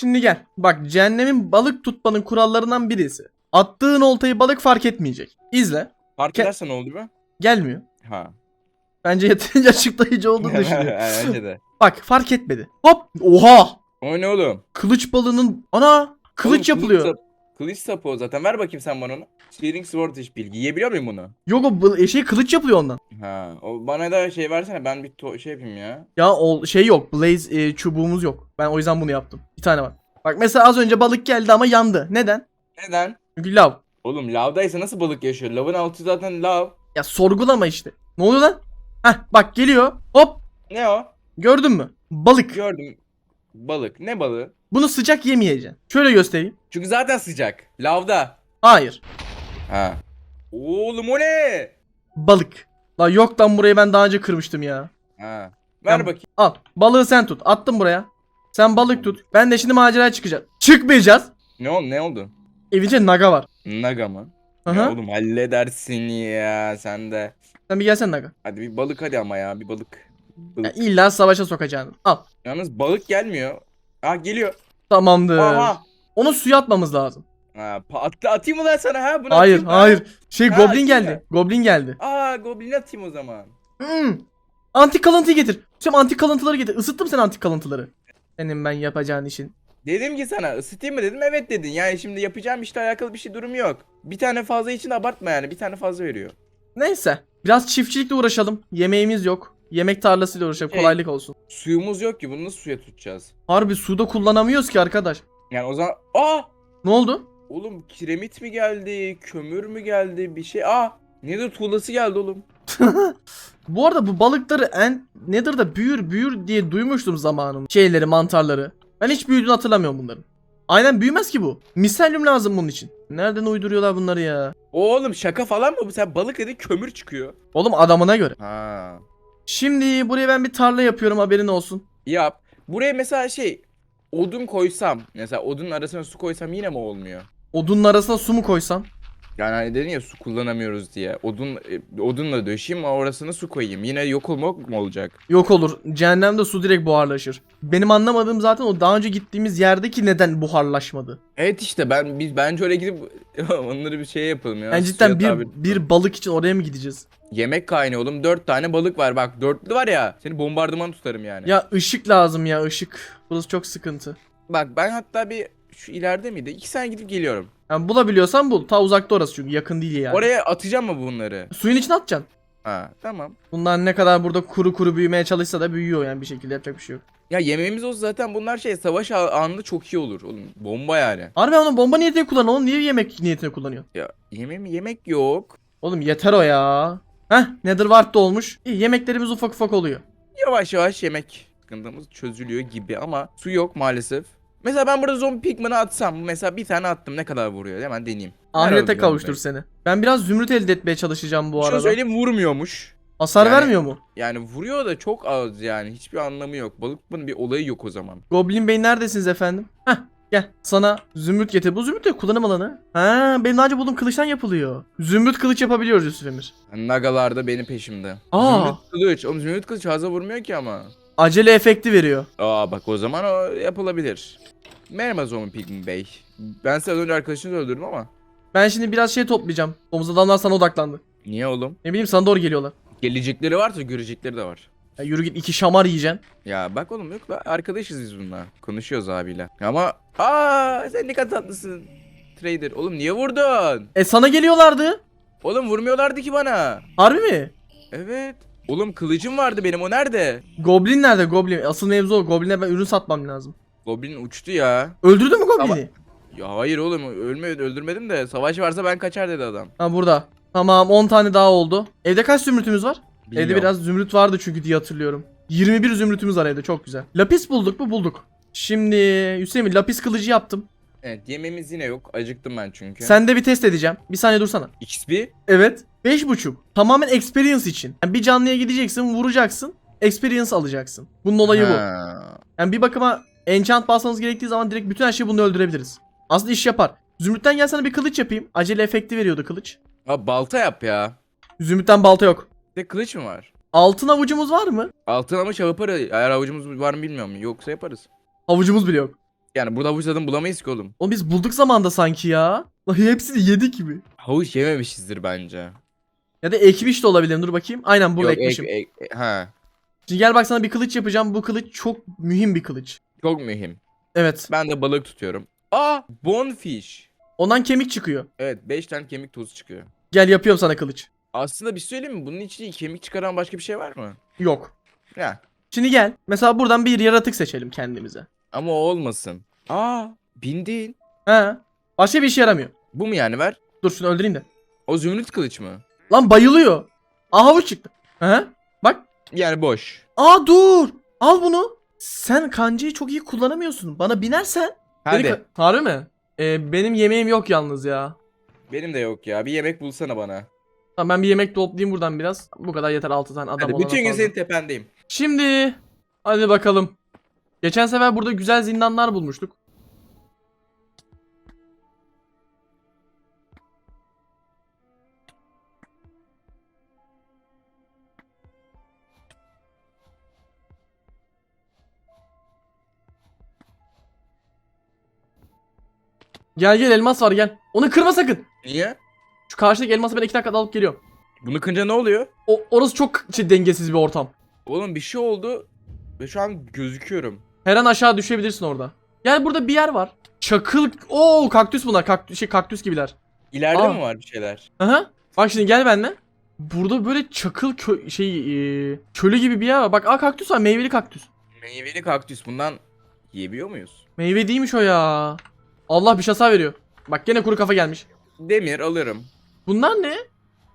Şimdi gel. Bak cehennemin balık tutmanın kurallarından birisi. Attığın oltayı balık fark etmeyecek. İzle. Fark Ke- edersen ne oldu be? Gelmiyor. Ha. Bence yeterince açıklayıcı olduğunu düşünüyorum. Bence de. Bak fark etmedi. Hop. Oha. O ne oğlum? Kılıç balığının ana kılıç Oğlum, yapılıyor. sap- Kılıç sapı o zaten. Ver bakayım sen bana onu. Steering Sword iş bilgi. Yiyebiliyor muyum bunu? Yok o bal- şey kılıç yapılıyor ondan. Ha. O bana da şey versene ben bir to- şey yapayım ya. Ya o şey yok. Blaze e, çubuğumuz yok. Ben o yüzden bunu yaptım. Bir tane var. Bak mesela az önce balık geldi ama yandı. Neden? Neden? Çünkü lav. Oğlum lavdaysa nasıl balık yaşıyor? Lavın altı zaten lav. Ya sorgulama işte. Ne oluyor lan? Heh bak geliyor. Hop. Ne o? Gördün mü? Balık. Gördüm. Balık. Ne balığı? Bunu sıcak yemeyeceksin. Şöyle göstereyim. Çünkü zaten sıcak. Lavda. Hayır. Ha. Oğlum o ne? Balık. La yok lan burayı ben daha önce kırmıştım ya. Ha. Ver Ben- bakayım. Al. Balığı sen tut. Attım buraya. Sen balık tut. Ben de şimdi maceraya çıkacağım. Çıkmayacağız. Ne oldu? Ne oldu? Evince naga var. Naga mı? Aha. Ya oğlum halledersin ya sen de. Sen bir gelsen naga. Hadi bir balık hadi ama ya bir balık. Ya Balık. illa savaşa sokacaksın. Al. Yalnız balık gelmiyor. Ha geliyor. Tamamdır. Aha. Onu suya atmamız lazım. Ha, at- atayım mı lan sana ha? Bunu hayır, atayım hayır. Şey Ha, goblin geldi. mı? Goblin geldi. Aa goblin atayım o zaman. Hmm. Antik kalıntıyı getir. Sen antik kalıntıları getir. Isıttım sen antik kalıntıları. Senin ben yapacağın işin. Dedim ki sana ısıtayım mı dedim evet dedin. Yani şimdi yapacağım işle alakalı bir şey durum yok. Bir tane fazla için abartma yani. Bir tane fazla veriyor. Neyse. Biraz çiftçilikle uğraşalım. Yemeğimiz yok. Yemek tarlasıyla uğraşalım. Şey- Kolaylık olsun. Suyumuz yok ki bunu nasıl suya tutacağız? Harbi suda kullanamıyoruz ki arkadaş. Yani o zaman aa Ne oldu? Oğlum kiremit mi geldi? Kömür mü geldi? Bir şey. Aa Nether tuğlası geldi oğlum. Bu arada bu balıkları en Nether'da büyür büyür diye duymuştum zamanında. Şeyleri, mantarları. Ben hiç büyüdüğünü hatırlamıyorum bunların. Aynen büyümez ki bu. Miselyum lazım bunun için. Nereden uyduruyorlar bunları ya? Oğlum şaka falan mı bu? Sen balık dedin kömür çıkıyor. Oğlum adamına göre. Ha. Şimdi buraya ben bir tarla yapıyorum haberin olsun. Yap. Buraya mesela şey odun koysam. Mesela odunun arasına su koysam yine mi olmuyor? Odunun arasına su mu koysam? Yani hani dedin ya su kullanamıyoruz diye. Odun e, odunla döşeyim orasına su koyayım. Yine yok olmak mı olacak? Yok olur. Cehennemde su direkt buharlaşır. Benim anlamadığım zaten o daha önce gittiğimiz yerdeki neden buharlaşmadı. Evet işte ben biz bence öyle gidip onları bir şey yapalım ya. Yani cidden suya bir, tabi- bir balık için oraya mı gideceğiz? yemek kaynağı oğlum. Dört tane balık var. Bak dörtlü var ya. Seni bombardıman tutarım yani. Ya ışık lazım ya ışık. Burası çok sıkıntı. Bak ben hatta bir şu ileride miydi? İki sene gidip geliyorum. Yani bulabiliyorsan bul. Ta uzakta orası çünkü yakın değil yani. Oraya atacağım mı bunları? Suyun içine atacaksın. Ha tamam. Bunlar ne kadar burada kuru kuru büyümeye çalışsa da büyüyor yani bir şekilde yapacak bir şey yok. Ya yemeğimiz olsa zaten bunlar şey savaş anında çok iyi olur. Oğlum bomba yani. Harbi onu bomba niyetine kullan oğlum niye yemek niyetine kullanıyor? Ya yemeğim yemek yok. Oğlum yeter o ya. Heh Netherwart da olmuş. İyi yemeklerimiz ufak ufak oluyor. Yavaş yavaş yemek sıkıntımız çözülüyor gibi ama su yok maalesef. Mesela ben burada zombi pigman'ı atsam mesela bir tane attım ne kadar vuruyor hemen deneyeyim. Ahirete kavuştur seni. Ben biraz zümrüt elde etmeye çalışacağım bu Şunu arada. söyleyeyim vurmuyormuş. Hasar Yani- vermiyor mu? Yani vuruyor da çok az yani hiçbir anlamı yok. Balık bunun bir olayı yok o zaman. Goblin Bey neredesiniz efendim? Heh gel sana zümrüt getir. Bu zümrüt de kullanım alanı. Ha benim daha önce bulduğum kılıçtan yapılıyor. Zümrüt kılıç yapabiliyoruz Yusuf Emir. Nagalar da benim peşimde. Aa. Zümrüt kılıç. Oğlum zümrüt kılıç fazla vurmuyor ki ama. Acele efekti veriyor. Aa bak o zaman o yapılabilir. Merhaba Zombie Pigman Bey. Ben size az önce arkadaşınızı öldürdüm ama. Ben şimdi biraz şey toplayacağım. Domuz adamlar sana odaklandı. Niye oğlum? Ne bileyim sana doğru geliyorlar. Gelecekleri varsa görecekleri de var. Ya yürü git iki şamar yiyeceksin. Ya bak oğlum yok la arkadaşız biz bununla. Konuşuyoruz abiyle. Ama aa sen ne kadar tatlısın. Trader. Oğlum niye vurdun? E sana geliyorlardı. Oğlum vurmuyorlardı ki bana. Harbi mi? Evet. Oğlum kılıcım vardı benim o nerede? Goblin nerede Goblin? Asıl mevzu o. Goblin'e ben ürün satmam lazım. Goblin uçtu ya. Öldürdün mü Goblin'i? Ya hayır oğlum ölme öldürmedim de savaş varsa ben kaçar dedi adam. Ha burada. Tamam 10 tane daha oldu. Evde kaç zümrütümüz var? Bilmiyorum. Evde biraz zümrüt vardı çünkü diye hatırlıyorum. 21 zümrütümüz var evde çok güzel. Lapis bulduk mu? Bulduk. Şimdi Hüseyin lapis kılıcı yaptım. Evet yemeğimiz yine yok. Acıktım ben çünkü. Sen de bir test edeceğim. Bir saniye dursana. XP? Evet. 5.5. Tamamen experience için. Yani bir canlıya gideceksin, vuracaksın. Experience alacaksın. Bunun olayı bu. Yani bir bakıma enchant basmanız gerektiği zaman direkt bütün her şeyi bunu öldürebiliriz. Aslında iş yapar. Zümrütten gel sana bir kılıç yapayım. Acele efekti veriyordu kılıç. Ha balta yap ya. Zümrütten balta yok. Bir de kılıç mı var? Altın avucumuz var mı? Altın ama şey yaparız. Eğer avucumuz var mı bilmiyorum. Yoksa yaparız. Havucumuz bile yok. Yani burada havuç tadını bulamayız ki oğlum. O biz bulduk zamanda sanki ya. Lan Hepsini yedik gibi. Havuç yememişizdir bence. Ya da ekmiş de olabilir. Dur bakayım. Aynen burada Yok, ek- ekmişim. ek- e- ha. Şimdi gel bak sana bir kılıç yapacağım. Bu kılıç çok mühim bir kılıç. Çok mühim. Evet. Ben de balık tutuyorum. Aa, bonefish. Ondan kemik çıkıyor. Evet, 5 tane kemik tozu çıkıyor. Gel yapıyorum sana kılıç. Aslında bir şey söyleyeyim mi? Bunun içinde kemik çıkaran başka bir şey var mı? Yok. Ya. Şimdi gel. Mesela buradan bir yaratık seçelim kendimize. Ama o olmasın. Aa, bindin. He. Başka bir işe yaramıyor. Bu mu yani ver? Dur şunu öldüreyim de. O zümrüt kılıç mı? Lan bayılıyor. Aa havuç çıktı. He. Bak. Yani boş. Aa dur. Al bunu. Sen kancayı çok iyi kullanamıyorsun. Bana binersen. Hadi. beni Harbi mi? Ee, benim yemeğim yok yalnız ya. Benim de yok ya. Bir yemek bulsana bana. Tamam ben bir yemek toplayayım buradan biraz. Bu kadar yeter 6 tane adam Hadi olana bütün gün senin tependeyim. Şimdi hadi bakalım. Geçen sefer burada güzel zindanlar bulmuştuk. Gel gel elmas var gel. Onu kırma sakın. Niye? Şu karşıdaki elması ben iki dakikada alıp geliyorum. Bunu kınca ne oluyor? O, orası çok şey, dengesiz bir ortam. Oğlum bir şey oldu. Ve şu an gözüküyorum. Her an aşağı düşebilirsin orada. Gel burada bir yer var. Çakıl... Oo kaktüs bunlar. Kaktüs, şey, kaktüs gibiler. İleride Aa. mi var bir şeyler? Aha. Bak şimdi gel benimle. Burada böyle çakıl kö şey e, çölü gibi bir yer var. Bak aa kaktüs var. Meyveli kaktüs. Meyveli kaktüs bundan yiyebiliyor muyuz? Meyve değilmiş o ya. Allah bir şasa veriyor. Bak gene kuru kafa gelmiş. Demir alırım. Bunlar ne?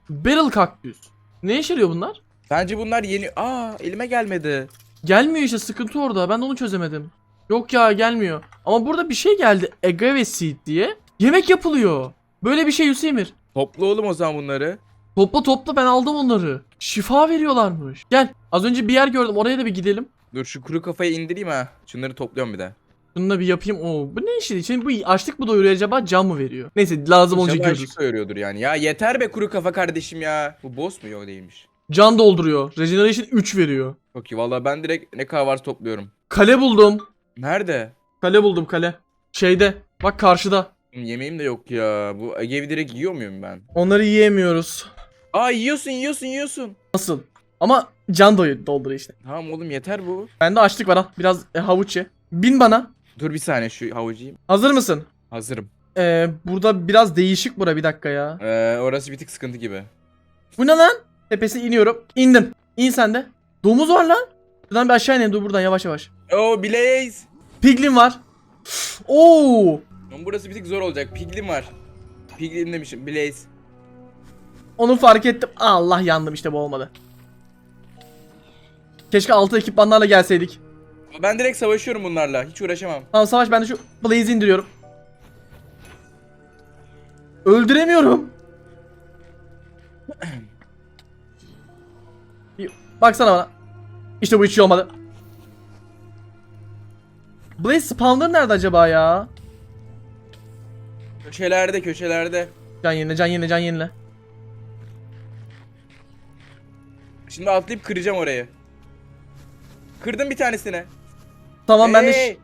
Barrel kaktüs. Ne işe yarıyor bunlar? Bence bunlar yeni... Aa elime gelmedi. Gelmiyor işte sıkıntı orada. Ben de onu çözemedim. Yok ya gelmiyor. Ama burada bir şey geldi. Agave seed diye. Yemek yapılıyor. Böyle bir şey Hüseyin'ir. Topla oğlum o zaman bunları. Topla topla ben aldım onları. Şifa veriyorlarmış. Gel. Az önce bir yer gördüm. Oraya da bir gidelim. Dur şu kuru kafayı indireyim ha. Şunları topluyorum bir de. Bunu da bir yapayım. Oo, bu ne işi? Şimdi bu açlık mı doyuruyor acaba? Can mı veriyor? Neyse lazım olunca İnşallah görürüz. ışık söylüyordur yani. Ya yeter be kuru kafa kardeşim ya. Bu boss mu? Yok değilmiş. Can dolduruyor. Regeneration 3 veriyor. Çok iyi. Valla ben direkt ne kadar varsa topluyorum. Kale buldum. Nerede? Kale buldum kale. Şeyde. Bak karşıda. Benim Yemeğim de yok ya. Bu Egevi direkt yiyor muyum ben? Onları yiyemiyoruz. Aa yiyorsun yiyorsun yiyorsun. Nasıl? Ama can doyu dolduruyor işte. Tamam oğlum yeter bu. Bende açlık var al. Biraz e, havuç ye. Bin bana. Dur bir saniye şu havucu yiyeyim. Hazır mısın? Hazırım. Ee, burada biraz değişik bura bir dakika ya. Ee, orası bir tık sıkıntı gibi. Bu ne lan? Tepesine iniyorum. İndim. İn sen de. Domuz var lan. Şuradan bir aşağı inelim. Dur buradan yavaş yavaş. Oo Blaze. Piglin var. Oo. Oğlum burası bir tık zor olacak. Piglin var. Piglin demişim. Blaze. Onu fark ettim. Allah yandım işte bu olmadı. Keşke altı ekipmanlarla gelseydik. Ben direkt savaşıyorum bunlarla. Hiç uğraşamam. Tamam savaş ben de şu Blaze'i indiriyorum. Öldüremiyorum. Baksana bana. İşte bu hiç iyi olmadı. Blaze spawner nerede acaba ya? Köşelerde köşelerde. Can yenile can yenile can yenile. Şimdi atlayıp kıracağım orayı. Kırdım bir tanesini. Tamam ben de ş- Hey!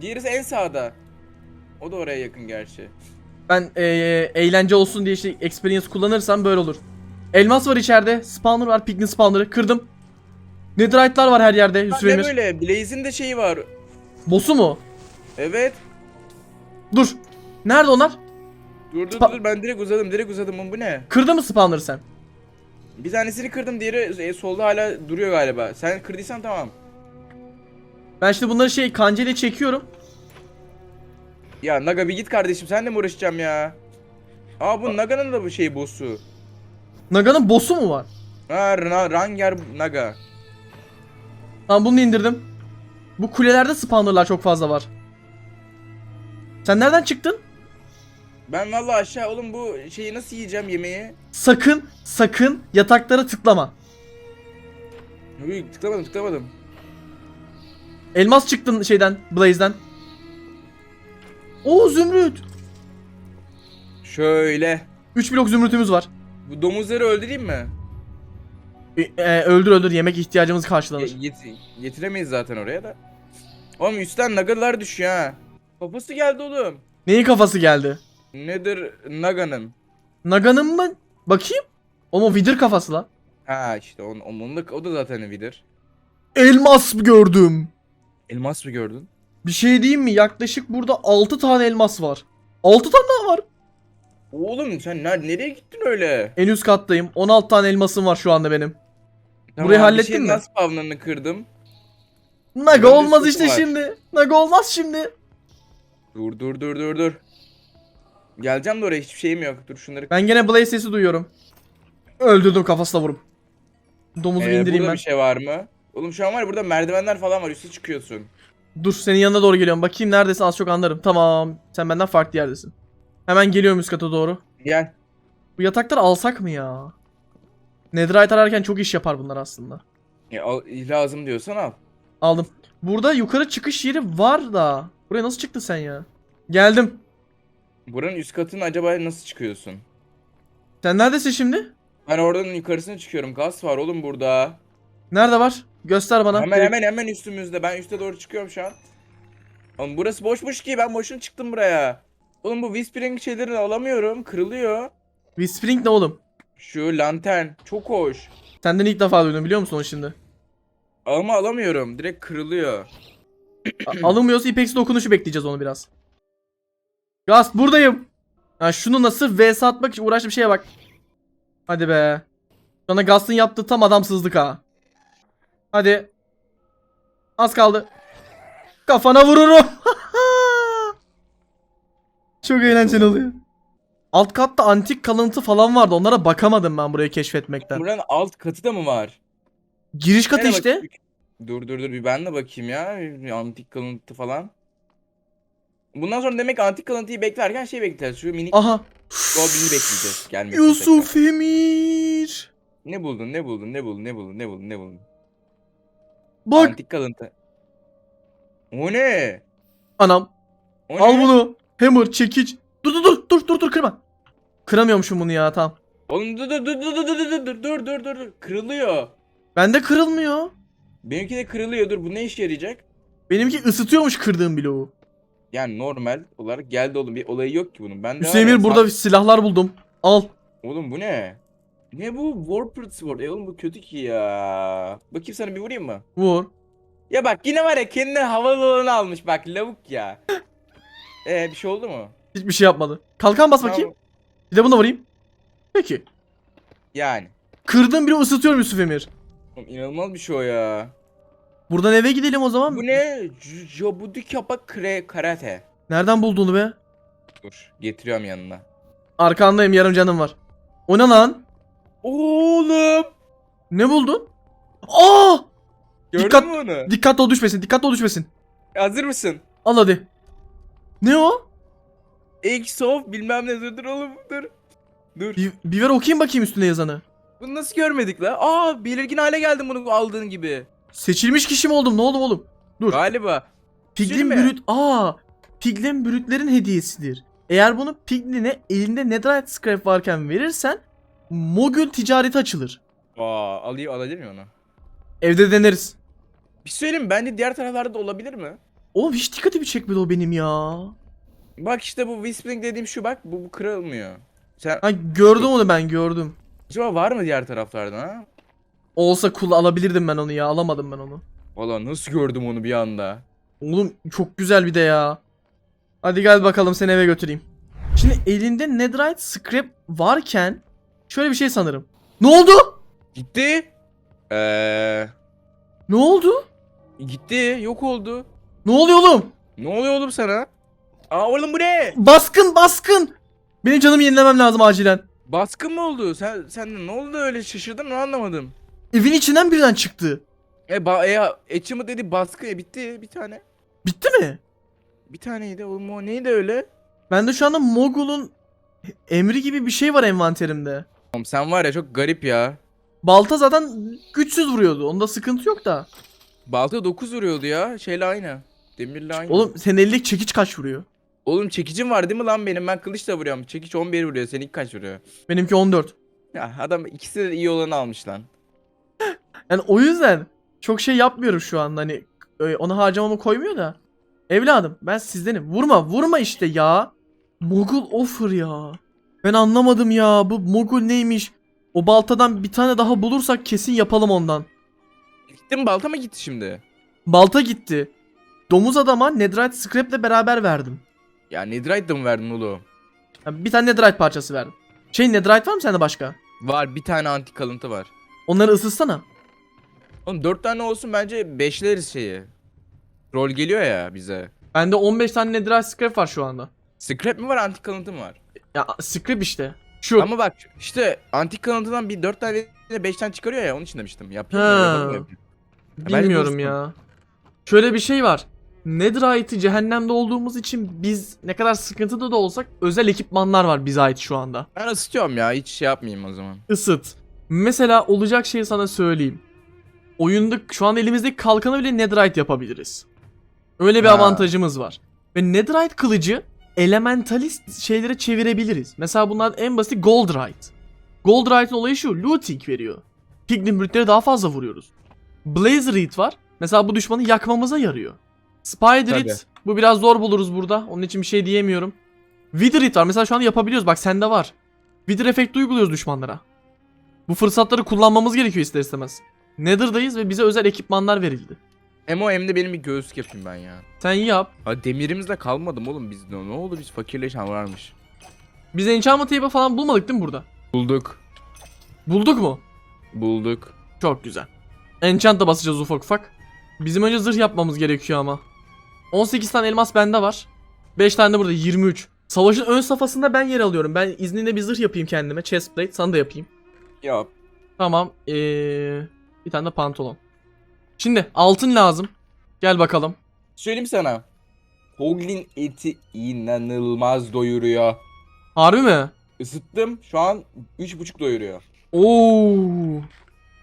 Diğerisi en sağda. O da oraya yakın gerçi. ben eee, eğlence olsun diye işte experience kullanırsam böyle olur. Elmas var içeride. Spawner var. Piglin spawner'ı. Kırdım. Netherite'lar var her yerde. Yusuf ne Emir. böyle? Blaze'in de şeyi var. Boss'u mu? Evet. Dur. Nerede onlar? Dur dur Spa- dur ben direkt uzadım direkt uzadım. Oğlum Bu ne? Kırdı mı spawner'ı sen? Bir tanesini kırdım diğeri e, solda hala duruyor galiba. Sen kırdıysan tamam. Ben şimdi bunları şey kancayla çekiyorum. Ya Naga bir git kardeşim sen de mi uğraşacağım ya? Aa bu Naga'nın da bu şey boss'u. Naga'nın boss'u mu var? Ha Ra- Ranger Naga. Tamam bunu indirdim. Bu kulelerde spawner'lar çok fazla var. Sen nereden çıktın? Ben valla aşağı oğlum bu şeyi nasıl yiyeceğim yemeği? Sakın, sakın yataklara tıklama. Uy, tıklamadım tıklamadım. Elmas çıktın şeyden, Blaze'den. Oo zümrüt. Şöyle. 3 blok zümrütümüz var. Bu domuzları öldüreyim mi? E, e, öldür öldür yemek ihtiyacımız Ye- karşılanır. yet- getiremeyiz zaten oraya da. Oğlum üstten nagalar düşüyor ha. Kafası geldi oğlum. Neyin kafası geldi? Nedir Naga'nın? Naga'nın mı? Bakayım. O mu vidir kafası la? Ha işte onun, onun da, o da zaten Evidir. Elmas gördüm. Elmas mı gördün? Bir şey diyeyim mi? Yaklaşık burada 6 tane elmas var. 6 tane daha var. Oğlum sen ner nereye gittin öyle? En üst kattayım. 16 tane elmasım var şu anda benim. Tamam, Burayı bir hallettin şeyin mi? Nasıl spawnlarını kırdım? Naga olmaz işte var. şimdi. Naga olmaz şimdi. Dur dur dur dur dur. Geleceğim de oraya hiçbir şeyim yok. Dur şunları Ben gene Blaze sesi duyuyorum. Öldürdüm kafasına vurup. Domuzu Ee, indireyim burada ben. bir şey var mı? Oğlum şu an var ya burada merdivenler falan var üste çıkıyorsun. Dur senin yanına doğru geliyorum. Bakayım neredesin az çok anlarım. Tamam. Sen benden farklı yerdesin. Hemen geliyorum üst kata doğru. Gel. Bu yatakları alsak mı ya? Netherite ararken çok iş yapar bunlar aslında. Ya, al, lazım diyorsan al. Aldım. Burada yukarı çıkış yeri var da. Buraya nasıl çıktın sen ya? Geldim. Buranın üst katına acaba nasıl çıkıyorsun? Sen neredesin şimdi? Ben oradan yukarısına çıkıyorum. Gaz var oğlum burada. Nerede var? Göster bana. Hemen hemen hemen üstümüzde. Ben üste doğru çıkıyorum şu an. Oğlum burası boşmuş ki ben boşuna çıktım buraya. Oğlum bu Whispering şeylerini alamıyorum. Kırılıyor. Whispering ne oğlum? Şu lantern çok hoş. Senden ilk defa duydum biliyor musun onu şimdi? Ama alamıyorum. Direkt kırılıyor. A- Alınmıyorsa Ipex dokunuşu bekleyeceğiz onu biraz. Gast buradayım. Ha şunu nasıl vs atmak için uğraştığım şeye bak. Hadi be. Sana Gast'ın yaptığı tam adamsızlık ha. Hadi. Az kaldı. Kafana vururum. Çok eğlenceli oluyor. Alt katta antik kalıntı falan vardı. Onlara bakamadım ben burayı keşfetmekten. Buranın alt katı da mı var? Giriş katı Nereye işte. bakayım? Dur dur dur bir ben de bakayım ya. Bir antik kalıntı falan. Bundan sonra demek antik kalıntıyı beklerken şey bekleyeceğiz. Şu minik Aha. Goblin'i bekleyeceğiz. Gelmesini Yusuf Emir. Ne buldun ne buldun ne buldun ne buldun ne buldun ne buldun? Bak. Antik kalıntı. O ne? Anam. O Al ne? bunu. Hammer çekiç. Dur dur dur dur dur dur kırma. Kıramıyormuşum bunu ya tamam. Oğlum dur dur dur dur dur dur dur dur dur dur dur kırılıyor. Bende kırılmıyor. Benimki de kırılıyor dur bu ne işe yarayacak? Benimki ısıtıyormuş kırdığım bloğu. Yani normal olarak geldi oğlum bir olayı yok ki bunun. Ben de Hüseyin Emir burada silahlar buldum. Al. Oğlum bu ne? Ne bu? Warped Sword. E oğlum bu kötü ki ya. Bakayım sana bir vurayım mı? Vur. Ya bak yine var ya kendine havalı olanı almış bak lavuk ya. Ee bir şey oldu mu? Hiçbir şey yapmadı. Kalkan bas bakayım. Bir de buna vurayım. Peki. Yani. Kırdığım bile ısıtıyorum Yusuf Emir. Oğlum, inanılmaz bir şey o ya. Buradan eve gidelim o zaman. Bu ne? J- Jabudikapa kre karate. Nereden bulduğunu be? Dur getiriyorum yanına. Arkandayım yarım canım var. O ne lan? Oğlum. Ne buldun? Aa! Gördün Dikkat- mü onu? Dikkatli ol düşmesin. Dikkatli ol düşmesin. Hazır mısın? Al hadi. Ne o? Exof bilmem ne dur dur oğlum dur. Dur. Bir, bir ver okuyayım bakayım üstüne yazanı. Bunu nasıl görmedik la? Aa belirgin hale geldim bunu aldığın gibi. Seçilmiş kişi mi oldum? Ne oldu oğlum? Dur. Galiba. Piglin brüt. Aa, Piglin brütlerin hediyesidir. Eğer bunu Piglin'e elinde Netherite scrap varken verirsen Mogul ticareti açılır. Aa alayım alabilir miyim onu? Evde deneriz. Bir şey söyleyeyim mi? bence diğer taraflarda da olabilir mi? Oğlum hiç dikkatimi çekmedi o benim ya. Bak işte bu Whispering dediğim şu bak bu, bu kırılmıyor. Sen Ha gördüm onu ben gördüm. acaba var mı diğer taraflarda ha? Olsa kul alabilirdim ben onu ya. Alamadım ben onu. Valla nasıl gördüm onu bir anda? Oğlum çok güzel bir de ya. Hadi gel bakalım seni eve götüreyim. Şimdi elinde Netherite scrap varken şöyle bir şey sanırım. Ne oldu? Gitti. Eee Ne oldu? gitti yok oldu. Ne oluyor oğlum? Ne oluyor oğlum sana? Aa oğlum bu ne? Baskın baskın. Benim canımı yenilemem lazım acilen. Baskın mı oldu? Sen sen ne oldu öyle şaşırdın mı anlamadım. Evin içinden birden çıktı. E ba e, Achievement dedi baskı e, bitti bir tane. Bitti mi? Bir taneydi oğlum o neydi öyle? Bende şu anda Mogul'un emri gibi bir şey var envanterimde. Oğlum sen var ya çok garip ya. Balta zaten güçsüz vuruyordu. Onda sıkıntı yok da. Balta 9 vuruyordu ya. Şeyle aynı. Demirle aynı. Oğlum senin elindeki çekiç kaç vuruyor? Oğlum çekicim var değil mi lan benim? Ben kılıçla vuruyorum. Çekiç 11 vuruyor. Seninki kaç vuruyor? Benimki 14. Ya adam ikisi de iyi olanı almış lan. Yani o yüzden çok şey yapmıyorum şu anda hani Ö- Onu harcamamı koymuyor da. Evladım ben sizdenim. Vurma vurma işte ya. Mogul offer ya. Ben anlamadım ya. Bu mogul neymiş? O baltadan bir tane daha bulursak kesin yapalım ondan. Gitti mi balta mı gitti şimdi? Balta gitti. Domuz adama Netherite scrap'le beraber verdim. Ya Netherite de mi verdin oğlum? Ya bir tane Netherite parçası verdim. Şey Netherite var mı sende başka? Var bir tane antik kalıntı var. Onları ısıtsana. Oğlum 4 tane olsun bence beşleriz şeyi. Rol geliyor ya bize. Bende 15 tane Netherite scrap var şu anda. Scrap mi var antik kalıntı mı var? Ya scrap işte. Şu. Ama bak işte antik kalıntıdan bir 4 tane 5 tane çıkarıyor ya onun için demiştim. Yapayım Ha. yapalım Bilmiyorum ya. Şöyle bir şey var. Netherite'i cehennemde olduğumuz için biz ne kadar sıkıntıda da olsak özel ekipmanlar var bize ait şu anda. Ben ısıtıyorum ya hiç şey yapmayayım o zaman. Isıt. Mesela olacak şeyi sana söyleyeyim. Oyunda şu an elimizdeki kalkanı bile Netherite yapabiliriz. Öyle bir Ha. avantajımız var. Ve Netherite kılıcı elementalist şeylere çevirebiliriz. Mesela bunlar en basit Goldrite. Goldrite'ın olayı şu, looting veriyor. Piglin brütleri daha fazla vuruyoruz. Blazerite var. Mesela bu düşmanı yakmamıza yarıyor. Spiderite Tabii. bu biraz zor buluruz burada. Onun için bir şey diyemiyorum. Witherite var. Mesela şu an yapabiliyoruz. Bak sende var. Wither efekti uyguluyoruz düşmanlara. Bu fırsatları kullanmamız gerekiyor ister istemez. Nether'dayız ve bize özel ekipmanlar verildi. Hem o hem de benim bir göğüslük yapayım ben ya. Sen yap. Ha demirimizle kalmadım oğlum biz ne, ne oldu biz fakirleşen varmış. Biz enchantment table falan bulmadık değil mi burada? Bulduk. Bulduk mu? Bulduk. Çok güzel. Enchant da basacağız ufak ufak. Bizim önce zırh yapmamız gerekiyor ama. 18 tane elmas bende var. 5 tane de burada 23. Savaşın ön safhasında ben yer alıyorum. Ben izninle bir zırh yapayım kendime. Chestplate sana da yapayım. Ya Tamam. Ee, bir tane de pantolon. Şimdi altın lazım. Gel bakalım. söyleyeyim sana. Hoglin eti inanılmaz doyuruyor. Harbi mi? Isıttım şu an 3.5 doyuruyor. Oo.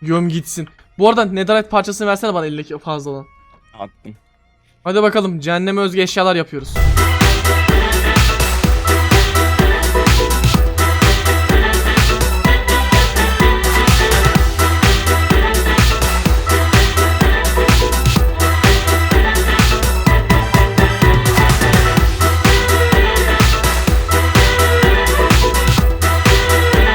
Göm gitsin. Bu arada netherite parçasını versene bana elindeki fazla olan. Attım. Hadi bakalım cehenneme özgü eşyalar yapıyoruz.